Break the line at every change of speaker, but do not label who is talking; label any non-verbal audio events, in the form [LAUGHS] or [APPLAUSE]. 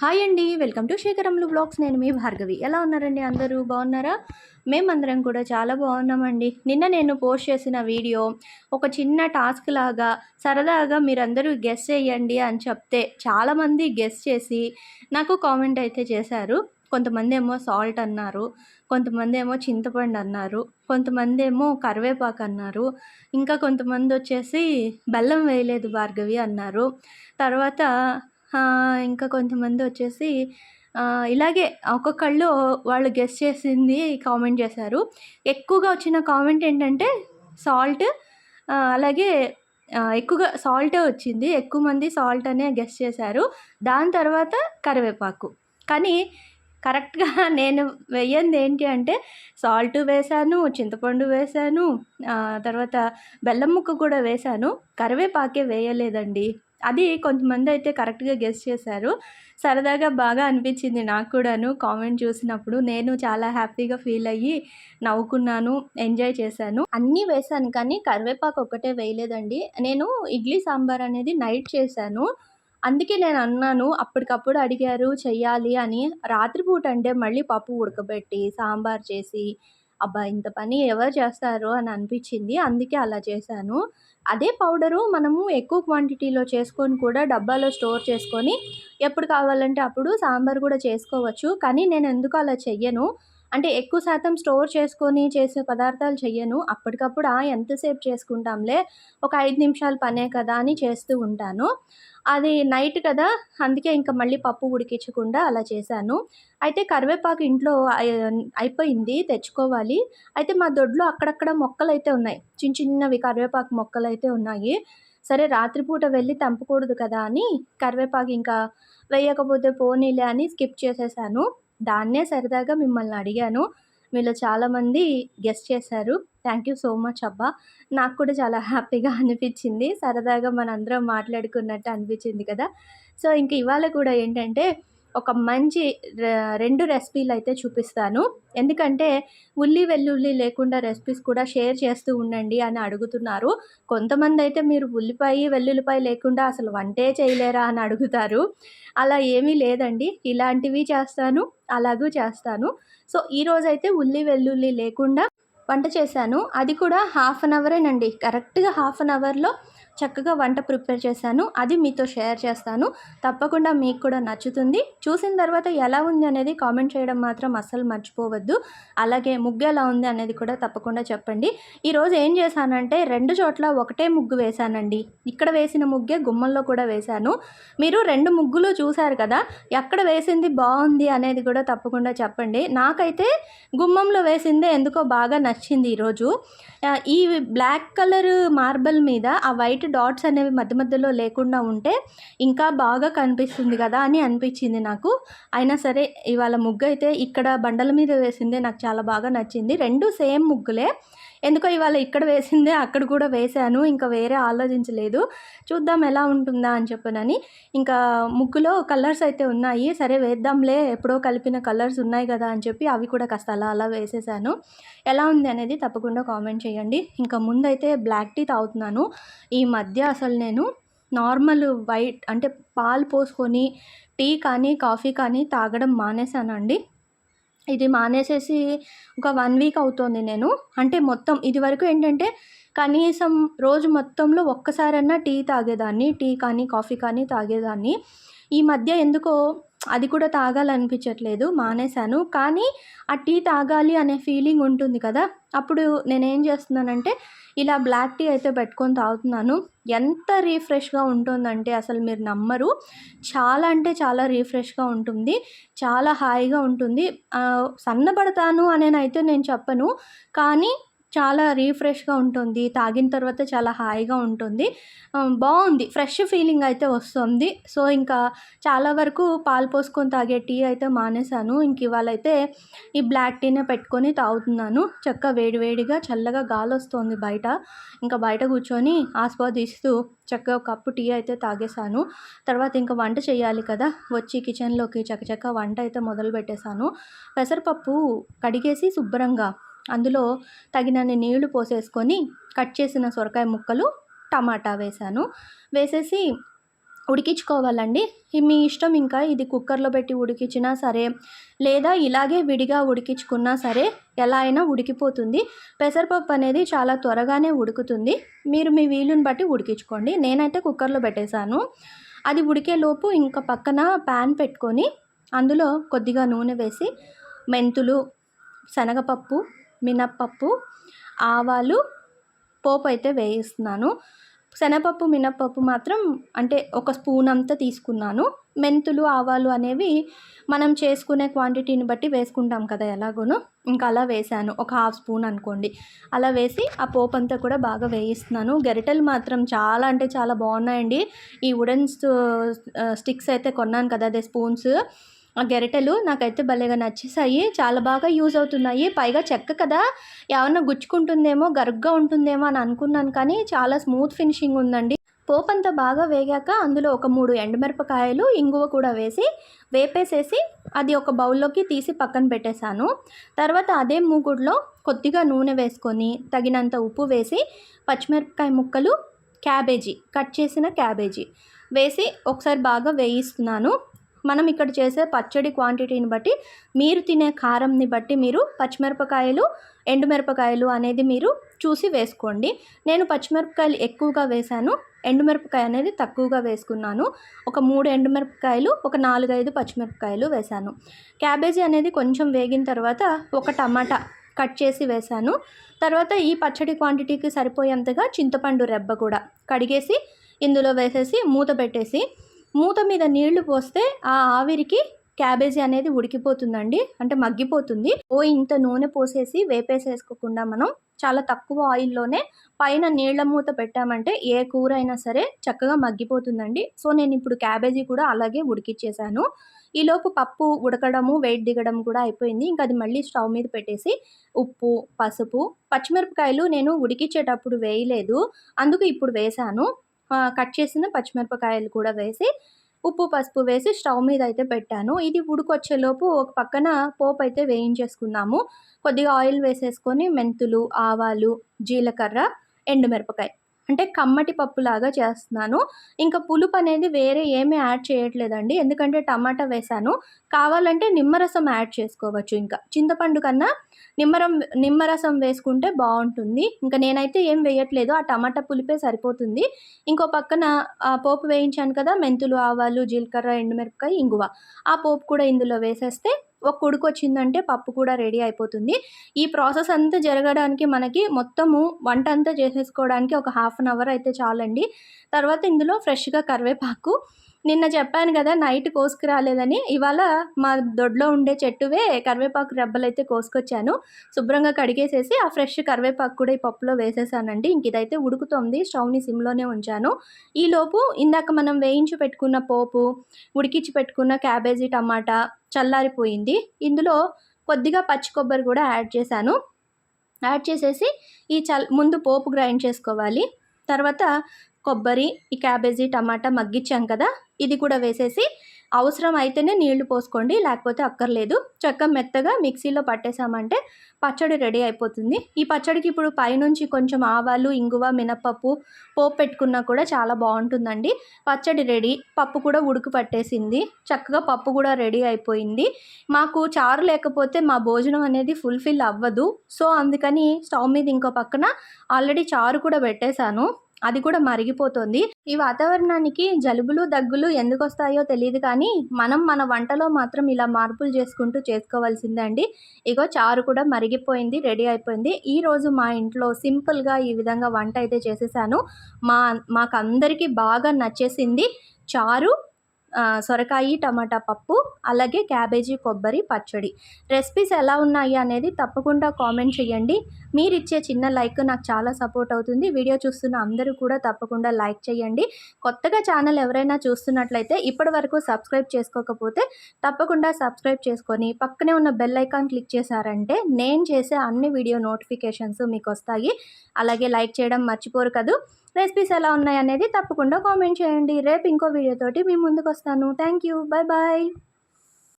Hi అండి welcome to శేఖరంలు blogs. నేను మీ భార్గవి. ఎలా ఉన్నారండి అందరూ? బాగున్నారా? మేమందరం కూడా చాలా బాగున్నామండి. నిన్న నేను పోస్ట్ చేసిన వీడియో ఒక చిన్న టాస్క్ లాగా సరదాగా మీరందరూ గెస్ చేయండి అని చెప్తే చాలామంది గెస్ చేసి నాకు కామెంట్ అయితే చేశారు. కొంతమంది ఏమో సాల్ట్ అన్నారు కొంతమంది ఏమో చింతపండు అన్నారు కొంతమంది ఏమో కరివేపాకు అన్నారు ఇంకా కొంతమంది వచ్చేసి బెల్లం వేయలేదు భార్గవి అన్నారు. తర్వాత ఇంకా కొంతమంది వచ్చేసి ఇలాగే ఒక్కొక్కళ్ళు వాళ్ళు గెస్ చేసింది కామెంట్ చేశారు. ఎక్కువగా వచ్చిన కామెంట్ ఏంటంటే సాల్ట్ అలాగే ఎక్కువగా సాల్టే వచ్చింది. ఎక్కువ మంది సాల్ట్ అనే గెస్ చేశారు. దాని తర్వాత కరివేపాకు. కానీ కరెక్ట్గా [LAUGHS] నేను వేయంది ఏంటి అంటే సాల్ట్ వేశాను చింతపండు వేశాను తర్వాత బెల్లం ముక్క కూడా వేశాను. కరివేపాకే వేయలేదండి. అది కొంతమంది అయితే కరెక్ట్గా గెస్ చేశారు. సరదాగా బాగా అనిపించింది నాకు కూడాను కామెంట్ చూసినప్పుడు. నేను చాలా హ్యాపీగా ఫీల్ అయ్యి నవ్వుకున్నాను ఎంజాయ్ చేశాను. అన్నీ వేశాను కానీ కరివేపాకు ఒకటే వేయలేదండి. నేను ఇడ్లీ సాంబార్ అనేది నైట్ చేశాను. అందుకే నేను అన్నాను అప్పటికప్పుడు అడిగారు చెయ్యాలి అని. రాత్రిపూట అంటే మళ్ళీ పప్పు ఉడకబెట్టి సాంబార్ చేసి అబ్బా! ఇంత పని ఎవరు చేస్తారు అని అనిపించింది. అందుకే అలా చేశాను. అదే పౌడరు మనము ఎక్కువ క్వాంటిటీలో చేసుకొని కూడా డబ్బాలో స్టోర్ చేసుకొని ఎప్పుడు కావాలంటే అప్పుడు సాంబార్ కూడా చేసుకోవచ్చు. కానీ నేను ఎందుకు అలా చెయ్యను? అంటే ఎక్కువ శాతం స్టోర్ చేసుకొని చేసే పదార్థాలు చెయ్యను. అప్పటికప్పుడు ఆ ఎంతసేపు చేసుకుంటాంలే? ఒక ఐదు నిమిషాల పనే కదా? అని చేస్తూ ఉంటాను. అది నైట్ కదా? అందుకే ఇంకా మళ్ళీ పప్పు ఉడికించకుండా అలా చేశాను. అయితే కరివేపాకు ఇంట్లో అయిపోయింది తెచ్చుకోవాలి. అయితే మా దొడ్లో అక్కడక్కడ మొక్కలు అయితే ఉన్నాయి. చిన్న చిన్నవి కరివేపాకు మొక్కలు అయితే ఉన్నాయి. సరే రాత్రిపూట వెళ్ళి తెంపకూడదు కదా అని కరివేపాకు ఇంకా వేయకపోతే పోనీలే అని స్కిప్ చేసేసాను. దాన్నే సరదాగా మిమ్మల్ని అడిగాను. మీలో చాలామంది గెస్ట్ చేశారు. థ్యాంక్ యూ సో మచ్ అబ్బా. నాకు కూడా చాలా హ్యాపీగా అనిపించింది. సరదాగా మనందరం మాట్లాడుకున్నట్టు అనిపించింది కదా. సో ఇంక ఇవాళ కూడా ఏంటంటే ఒక మంచి రెండు రెసిపీలు అయితే చూపిస్తాను. ఎందుకంటే ఉల్లి వెల్లుల్లి లేకుండా రెసిపీస్ కూడా షేర్ చేస్తూ ఉండండి అని అడుగుతున్నారు. కొంతమంది అయితే మీరు ఉల్లిపాయ వెల్లుల్లిపాయ లేకుండా అసలు వంటే చేయలేరా అని అడుగుతారు. అలా ఏమీ లేదండి. ఇలాంటివి చేస్తాను అలాగూ చేస్తాను. సో ఈరోజైతే ఉల్లి వెల్లుల్లి లేకుండా వంట చేశాను. అది కూడా హాఫ్ అన్ అవరేనండి కరెక్ట్గా హాఫ్ అన్ అవర్లో చక్కగా వంట ప్రిపేర్ చేశాను. అది మీతో షేర్ చేస్తాను. తప్పకుండా మీకు కూడా నచ్చుతుంది. చూసిన తర్వాత ఎలా ఉంది అనేది కామెంట్ చేయడం మాత్రం అస్సలు మర్చిపోవద్దు. అలాగే ముగ్గు ఎలా ఉంది అనేది కూడా తప్పకుండా చెప్పండి. ఈరోజు ఏం చేశానంటే రెండు చోట్ల ఒకటే ముగ్గు వేశానండి. ఇక్కడ వేసిన ముగ్గే గుమ్మంలో కూడా వేశాను. మీరు రెండు ముగ్గులు చూశారు కదా ఎక్కడ వేసింది బాగుంది అనేది కూడా తప్పకుండా చెప్పండి. నాకైతే గుమ్మంలో వేసిందే ఎందుకో బాగా నచ్చింది ఈరోజు ఈ బ్లాక్ కలర్ మార్బల్ మీద ఆ వైట్ డాట్స్ అనేవి మధ్య మధ్యలో లేకుండా ఉంటే ఇంకా బాగా కనిపిస్తుంది కదా అని అనిపించింది నాకు. అయినా సరే ఇవాళ ముగ్గు అయితే ఇక్కడ బండల మీద వేసిందే నాకు చాలా బాగా నచ్చింది. రెండు సేమ్ ముగ్గులే. ఎందుకో ఇవాళ ఇక్కడ వేసిందే అక్కడ కూడా వేశాను ఇంకా వేరే ఆలోచించలేదు. చూద్దాం ఎలా ఉంటుందా అని చెప్పనని. ఇంకా ముగ్గులో కలర్స్ అయితే ఉన్నాయి. సరే వేద్దాంలే ఎప్పుడో కలిపిన కలర్స్ ఉన్నాయి కదా అని చెప్పి అవి కూడా కాస్త అలా అలా వేసేసాను. ఎలా ఉంది అనేది తప్పకుండా కామెంట్ చేయండి. ఇంకా ముందైతే బ్లాక్ టీ తాగుతున్నాను. ఈ మధ్య అసలు నేను నార్మల్ వైట్ అంటే పాలు పోసుకొని టీ కానీ కాఫీ కానీ తాగడం మానేశానండి. ఇది మానేసేసి ఒక వన్ వీక్ అవుతోంది నేను. అంటే మొత్తం ఇది వరకు ఏంటంటే కనీసం రోజు మొత్తంలో ఒక్కసారన్నా టీ తాగేదాన్ని టీ కానీ కాఫీ కానీ తాగేదాన్ని. ఈ మధ్య ఎందుకో అది కూడా తాగాలనిపించట్లేదు మానేశాను. కానీ ఆ టీ తాగాలి అనే ఫీలింగ్ ఉంటుంది కదా అప్పుడు నేనేం చేస్తున్నానంటే ఇలా బ్లాక్ టీ అయితే పెట్టుకొని తాగుతున్నాను. ఎంత రీఫ్రెష్గా ఉంటుందంటే అసలు మీరు నమ్మరు. చాలా అంటే చాలా రీఫ్రెష్గా ఉంటుంది చాలా హాయిగా ఉంటుంది. సన్నబడతాను అనేనైతే నేను చెప్పను. కానీ చాలా రీఫ్రెష్గా ఉంటుంది తాగిన తర్వాత చాలా హాయిగా ఉంటుంది. బాగుంది ఫ్రెష్ ఫీలింగ్ అయితే వస్తుంది. సో ఇంకా చాలా వరకు పాలు పోసుకొని తాగే టీ అయితే మానేశాను. ఇంక ఇవాళ అయితే ఈ బ్లాక్ టీనే పెట్టుకొని తాగుతున్నాను. చక్క వేడివేడిగా చల్లగా గాలి వస్తుంది బయట. ఇంకా బయట కూర్చొని ఆస్వాదిస్తూ చక్కగా ఒక కప్పు టీ అయితే తాగేశాను. తర్వాత ఇంకా వంట చేయాలి కదా వచ్చి కిచెన్లోకి చకచక వంట అయితే మొదలు పెట్టేశాను పెసరపప్పు కడిగేసి శుభ్రంగా అందులో తగినన్ని నీళ్ళు పోసేసుకొని కట్ చేసిన సొరకాయ ముక్కలు టమాటా వేశాను. వేసేసి ఉడికించుకోవాలండి. మీ ఇష్టం ఇంకా ఇది కుక్కర్లో పెట్టి ఉడికించినా సరే లేదా ఇలాగే విడిగా ఉడికించుకున్నా సరే ఎలా అయినా ఉడికిపోతుంది. పెసరపప్పు అనేది చాలా త్వరగానే ఉడుకుతుంది. మీరు మీ వీలుని బట్టి ఉడికించుకోండి. నేనైతే కుక్కర్లో పెట్టేశాను. అది ఉడికేలోపు ఇంకా పక్కన ప్యాన్ పెట్టుకొని అందులో కొద్దిగా నూనె వేసి మెంతులు శనగపప్పు మినప్పప్పు ఆవాలు పోపు అయితే వేయిస్తున్నాను శనగపప్పు మినప్పప్పు మాత్రం అంటే ఒక స్పూన్ అంతా తీసుకున్నాను. మెంతులు ఆవాలు అనేవి మనం చేసుకునే క్వాంటిటీని బట్టి వేసుకుంటాం కదా ఎలాగోనో. ఇంకా అలా వేసాను ఒక హాఫ్ స్పూన్ అనుకోండి. అలా వేసి ఆ పోపు అంతా కూడా బాగా వేయిస్తున్నాను. గరిటెలు మాత్రం చాలా అంటే చాలా బాగున్నాయండి. ఈ వుడెన్ స్టిక్స్ అయితే కొన్నాను కదా అదే స్పూన్స్. ఆ గెరిటెలు నాకైతే భలేగా నచ్చేసాయి చాలా బాగా యూజ్ అవుతున్నాయి. పైగా చెక్క కదా ఏమన్నా గుచ్చుకుంటుందేమో గరుగ్గా ఉంటుందేమో అని అనుకున్నాను కానీ చాలా స్మూత్ ఫినిషింగ్ ఉందండి. పోపంతా అంతా బాగా వేగాక అందులో ఒక మూడు ఎండుమిరపకాయలు ఇంగువ కూడా వేసి వేపేసేసి అది ఒక బౌల్లోకి తీసి పక్కన పెట్టేశాను. తర్వాత అదే మూగుడులో కొద్దిగా నూనె వేసుకొని తగినంత ఉప్పు వేసి పచ్చిమిరపకాయ ముక్కలు క్యాబేజీ కట్ చేసిన క్యాబేజీ వేసి ఒకసారి బాగా వేయిస్తున్నాను. మనం ఇక్కడ చేసే పచ్చడి క్వాంటిటీని బట్టి మీరు తినే కారంని బట్టి మీరు పచ్చిమిరపకాయలు ఎండుమిరపకాయలు అనేది మీరు చూసి వేసుకోండి. నేను పచ్చిమిరపకాయలు ఎక్కువగా వేశాను. ఎండుమిరపకాయ అనేది తక్కువగా వేసుకున్నాను. ఒక మూడు ఎండుమిరపకాయలు ఒక నాలుగైదు పచ్చిమిరపకాయలు వేశాను. క్యాబేజీ అనేది కొంచెం వేగిన తర్వాత ఒక టమాటా కట్ చేసి వేశాను. తర్వాత ఈ పచ్చడి క్వాంటిటీకి సరిపోయేంతగా చింతపండు రెబ్బ కూడా కడిగేసి ఇందులో వేసేసి మూత పెట్టేసి మూత మీద నీళ్ళు పోస్తే ఆ ఆవిరికి క్యాబేజీ అనేది ఉడికిపోతుందండి. అంటే మగ్గిపోతుంది. ఓ ఇంత నూనె పోసేసి వేపేసేసుకోకుండా మనం చాలా తక్కువ ఆయిల్లోనే పైన నీళ్ళ మూత పెట్టామంటే ఏ కూర అయినా సరే చక్కగా మగ్గిపోతుందండి. సో నేను ఇప్పుడు క్యాబేజీ కూడా అలాగే ఉడికిచ్చేసాను. ఈలోపు పప్పు ఉడకడము వెయిట్ దిగడం కూడా అయిపోయింది. ఇంకా అది మళ్ళీ స్టవ్ మీద పెట్టేసి ఉప్పు పసుపు పచ్చిమిరపకాయలు నేను ఉడికిచ్చేటప్పుడు వేయలేదు. అందుకు ఇప్పుడు వేసాను. కట్ చేసిన పచ్చిమిరపకాయలు కూడా వేసి ఉప్పు పసుపు వేసి స్టవ్ మీద అయితే పెట్టాను. ఇది ఉడికొచ్చేలోపు ఒక పక్కన పోపు అయితే వేయించేసుకుందాము. కొద్దిగా ఆయిల్ వేసేసుకొని మెంతులు ఆవాలు జీలకర్ర ఎండుమిరపకాయ. అంటే కమ్మటి పప్పులాగా చేస్తున్నాను. ఇంకా పులుపు అనేది వేరే ఏమీ యాడ్ చేయట్లేదండి. ఎందుకంటే టమాటా వేసాను. కావాలంటే నిమ్మరసం యాడ్ చేసుకోవచ్చు ఇంకా. చింతపండు కన్నా నిమ్మరం నిమ్మరసం వేసుకుంటే బాగుంటుంది. ఇంకా నేనైతే ఏం వేయట్లేదు. ఆ టమాటా పులిపే సరిపోతుంది. ఇంకో పక్కన పోపు వేయించాను కదా మెంతులు ఆవాలు జీలకర్ర ఎండుమిరపకాయ ఇంగువ. ఆ పోపు కూడా ఇందులో వేసేస్తే ఒక ఉడుకు వచ్చిందంటే పప్పు కూడా రెడీ అయిపోతుంది. ఈ ప్రాసెస్ అంతా జరగడానికి మనకి మొత్తము వంట అంతా చేసేసుకోవడానికి ఒక హాఫ్ అన్ అవర్ అయితే చాలండి. తర్వాత ఇందులో ఫ్రెష్గా కరివేపాకు నిన్న చెప్పాను కదా నైట్ కోసుకురాలేదని. ఇవాళ మా దొడ్లో ఉండే చెట్టువే కరివేపాకు రెబ్బలు అయితే కోసుకొచ్చాను. శుభ్రంగా కడిగేసేసి ఆ ఫ్రెష్ కరివేపాకు కూడా ఈ పప్పులో వేసేసానండి. ఇంక ఇదైతే ఉడుకుతోంది స్టవ్ని సిమ్లోనే ఉంచాను. ఈలోపు ఇందాక మనం వేయించి పెట్టుకున్న పోపు ఉడికించి పెట్టుకున్న క్యాబేజీ టమాటా చల్లారిపోయింది. ఇందులో కొద్దిగా పచ్చి కొబ్బరి కూడా యాడ్ చేశాను. యాడ్ చేసేసి ఈ చల్ ముందు పోపు గ్రైండ్ చేసుకోవాలి. తర్వాత కొబ్బరి ఈ క్యాబేజీ టమాటా మగ్గించాం కదా ఇది కూడా వేసేసి అవసరం అయితేనే నీళ్ళు పోసుకోండి లేకపోతే అక్కర్లేదు. చక్క మెత్తగా మిక్సీలో పట్టేసామంటే పచ్చడి రెడీ అయిపోతుంది. ఈ పచ్చడికి ఇప్పుడు పైనుంచి కొంచెం ఆవాలు ఇంగువ మినపప్పు పోపు పెట్టుకున్నా కూడా చాలా బాగుంటుందండి. పచ్చడి రెడీ పప్పు కూడా ఉడుకు పట్టేసింది. చక్కగా పప్పు కూడా రెడీ అయిపోయింది. మాకు చారు లేకపోతే మా భోజనం అనేది ఫుల్ఫిల్ అవ్వదు. సో అందుకని స్టవ్ మీద ఇంకో పక్కన ఆల్రెడీ చారు కూడా పెట్టేశాను. అది కూడా మరిగిపోతుంది. ఈ వాతావరణానికి జలుబులు దగ్గులు ఎందుకు వస్తాయో తెలియదు కానీ మనం మన వంటలో మాత్రం ఇలా మార్పులు చేసుకుంటూ చేసుకోవాల్సిందే అండి ఇగో చారు కూడా మరిగిపోయింది రెడీ అయిపోయింది. ఈరోజు మా ఇంట్లో సింపుల్గా ఈ విధంగా వంట అయితే చేసేసాను. మా మాకు అందరికీ బాగా నచ్చేసింది చారు సొరకాయి టమాటా పప్పు అలాగే క్యాబేజీ కొబ్బరి పచ్చడి. రెసిపీస్ ఎలా ఉన్నాయి అనేది తప్పకుండా కామెంట్ చేయండి. మీరు ఇచ్చే చిన్న లైక్ నాకు చాలా సపోర్ట్ అవుతుంది. వీడియో చూస్తున్న అందరూ కూడా తప్పకుండా లైక్ చేయండి. కొత్తగా ఛానల్ ఎవరైనా చూస్తున్నట్లయితే ఇప్పటి వరకు సబ్స్క్రైబ్ చేసుకోకపోతే తప్పకుండా సబ్స్క్రైబ్ చేసుకొని పక్కనే ఉన్న బెల్ ఐకాన్ క్లిక్ చేశారంటే నేను చేసే అన్ని వీడియో నోటిఫికేషన్స్ మీకు వస్తాయి. అలాగే లైక్ చేయడం మర్చిపోరు కదా. రెసిపీస్ ఎలా ఉన్నాయి అనేది తప్పకుండా కామెంట్ చేయండి. రేపు ఇంకో వీడియోతోటి మీ ముందుకు వస్తాను థ్యాంక్ యూ. Bye bye